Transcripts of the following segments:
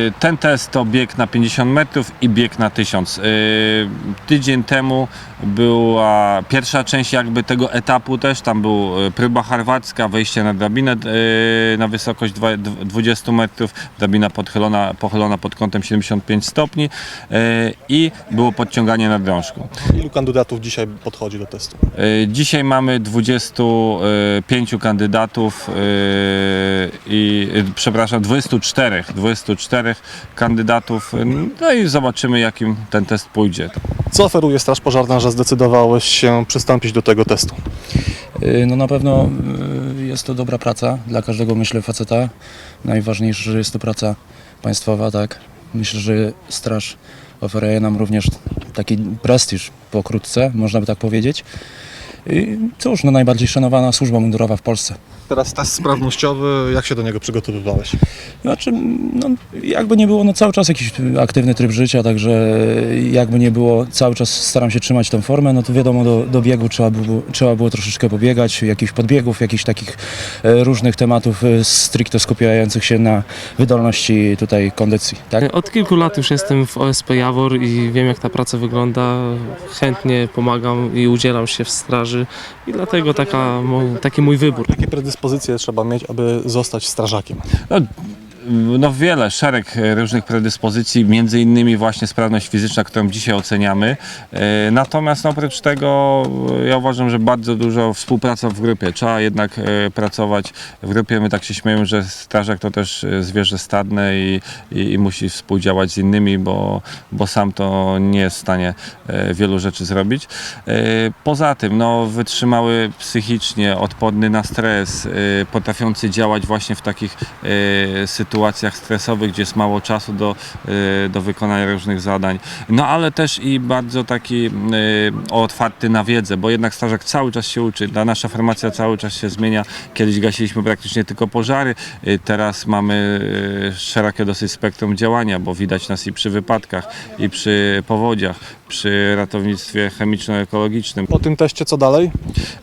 Y, Ten test to bieg na 50 metrów i bieg na 1000. Y, Tydzień temu była pierwsza część jakby tego etapu też, tam był y, próba harwacka, wejście na drabinę na wysokość dwa- dw- 20 metrów, drabina podchylona, pochylona pod kątem 75 stopni i było podciąganie na drążku. Ilu kandydatów dzisiaj podchodzi do testu? Dzisiaj mamy 25 kandydatów i przepraszam, 24, 24 kandydatów. y, No i zobaczymy jakim ten test pójdzie. Co oferuje Straż Pożarna, że zdecydowałeś się przystąpić do tego testu? Y, No na pewno y, jest to dobra praca dla każdego, myślę, faceta. Najważniejsze, że jest to praca państwowa, tak. Myślę, że straż oferuje nam również taki prestiż pokrótce, można by tak powiedzieć. I cóż, no najbardziej szanowana służba mundurowa w Polsce. Teraz test sprawnościowy, jak się do niego przygotowywałeś? Znaczy, no, jakby nie było, no cały czas jakiś aktywny tryb życia, także jakby nie było, cały czas staram się trzymać tą formę, no to wiadomo, do, do biegu trzeba było, trzeba było troszeczkę pobiegać, jakichś podbiegów, jakichś takich e, różnych tematów e, stricte skupiających się na wydolności tutaj kondycji, tak? Od kilku lat już jestem w OSP Jawor i wiem jak ta praca wygląda. Chętnie pomagam i udzielam się w straży i dlatego taka, mo- taki mój wybór. Jakie predyspozycje trzeba mieć, aby zostać strażakiem? No, no wiele, szereg e, różnych predyspozycji, między innymi właśnie sprawność fizyczna, którą dzisiaj oceniamy. E, Natomiast no, oprócz tego e, ja uważam, że bardzo dużo współpraca w grupie. Trzeba jednak pracować w grupie. My tak się śmiejemy, że strażak to też zwierzę stadne i, i, i musi współdziałać z innymi, bo, bo sam to nie jest w stanie wielu rzeczy zrobić. Poza tym, no, wytrzymały psychicznie, odporny na stres, potrafiący działać właśnie w takich e, sytuacjach stresowych, gdzie jest mało czasu do, e, do wykonania różnych zadań. No ale też i bardzo taki e, otwarty na wiedzę, bo jednak strażak cały czas się uczy. Nasza formacja cały czas się zmienia. Kiedyś gasiliśmy praktycznie tylko pożary, e, teraz mamy szerokie dosyć spektrum działania, bo widać nas i przy wypadkach, i przy powodziach, przy ratownictwie chemiczno-ekologicznym. Po tym teście co dalej?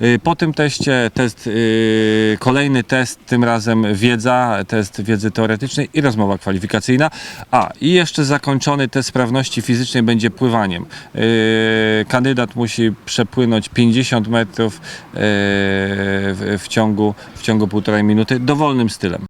Y, Po tym teście test, y, kolejny test, tym razem wiedza, test wiedzy teoretycznej i rozmowa kwalifikacyjna. A i jeszcze zakończony test sprawności fizycznej będzie pływaniem. Y, Kandydat musi przepłynąć 50 metrów w, w, ciągu, w ciągu półtorej minuty dowolnym stylem.